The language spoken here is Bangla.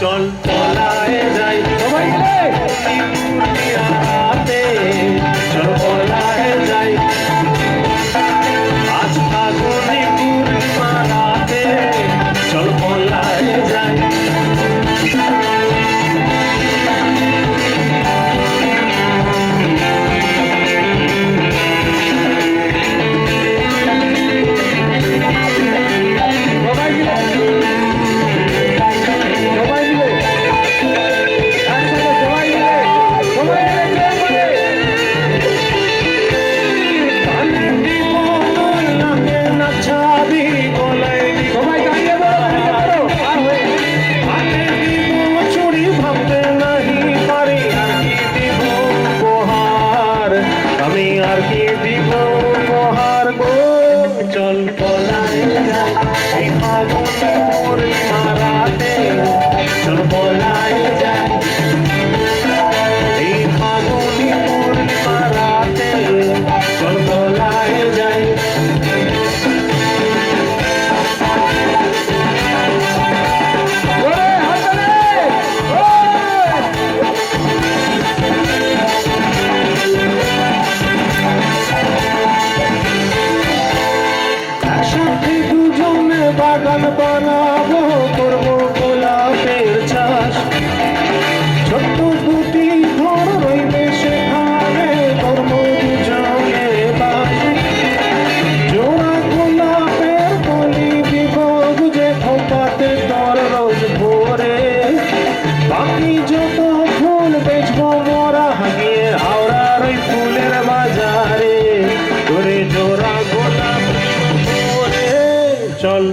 চল পলায় যাই। সবাই I'll give you more. দুজনে বাগান বানাবো করব চল।